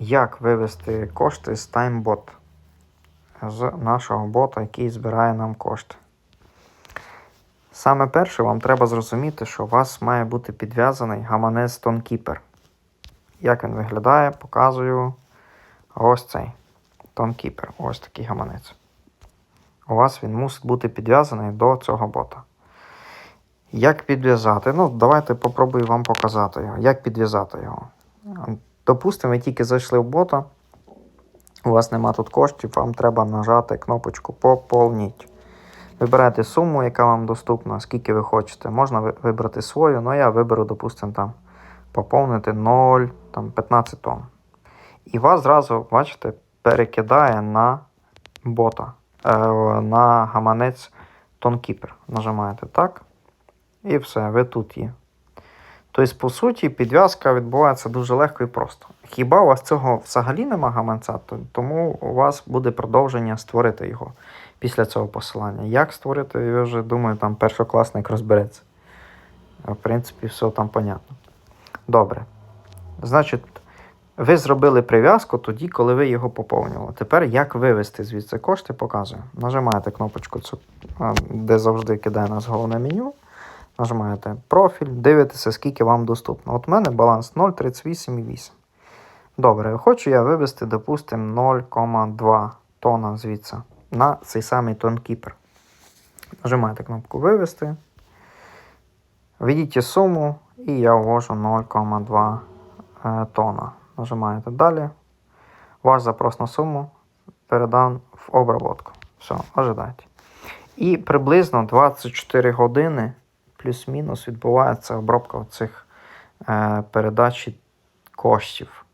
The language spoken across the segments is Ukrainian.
як вивести кошти з TimeBot з нашого бота, який збирає нам кошти. Саме перше, вам треба зрозуміти, що у вас має бути підв'язаний гаманець TonKeeper. Як він виглядає, показую ось цей TonKeeper. Ось такий гаманець. У вас він мусить бути підв'язаний до цього бота. Як підв'язати? Ну, давайте попробую вам показати його. Як підв'язати його? Допустимо, ви тільки зайшли в бота, у вас нема тут коштів, вам треба нажати кнопочку Поповніть. Вибираєте суму, яка вам доступна, скільки ви хочете. Можна вибрати свою, але я виберу, допустимо, там поповнити 0, там 15 тонн. І вас зразу, бачите, перекидає на бота, е, на гаманець TonKeeper. Нажимаєте так. І все, ви тут є. Тобто, по суті, підв'язка відбувається дуже легко і просто. Хіба у вас цього взагалі нема гаманця, то- тому у вас буде продовження створити його після цього посилання. Як створити, я вже думаю, там першокласник розбереться. В принципі, все там понятно. Добре. Значить, ви зробили прив'язку тоді, коли ви його поповнювали. Тепер як вивести звідси кошти, показую. Нажимаєте кнопочку, де завжди кидає нас головне меню. Нажимаєте профіль, дивитеся, скільки вам доступно. От в мене баланс 0,38,8. Добре, хочу я вивести, допустимо, 0,2 тона звідси на цей самий тонкіпер. Нажимаєте кнопку Вивести. Введіть суму, і я ввожу 0,2 е, тона. Нажимаєте далі. Ваш запрос на суму передан в обработку. Все, ожидайте. І приблизно 24 години плюс-мінус відбувається обробка цих е, передачі коштів.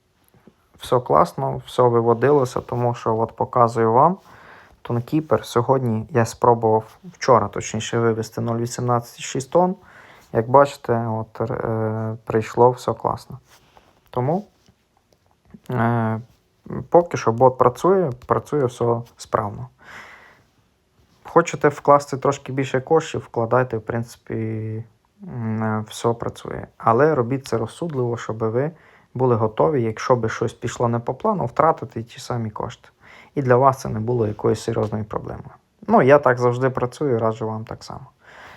Все класно, все виводилося, тому що от показую вам. Тонкіпер сьогодні я спробував вчора, точніше, вивести 0,18,6 тонн. Як бачите, от, е, прийшло все класно. Тому е, поки що бот працює, працює все справно. Хочете вкласти трошки більше коштів, вкладайте, в принципі, е, все працює. Але робіть це розсудливо, щоб ви були готові, якщо би щось пішло не по плану, втратити ті самі кошти. І для вас це не було якоюсь серйозною проблемою. Ну, я так завжди працюю, раджу вам так само.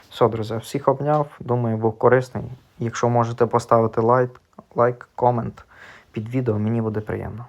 Все, друзі, всіх обняв. Думаю, був корисний. Якщо можете поставити лайк, лайк, комент під відео, мені буде приємно.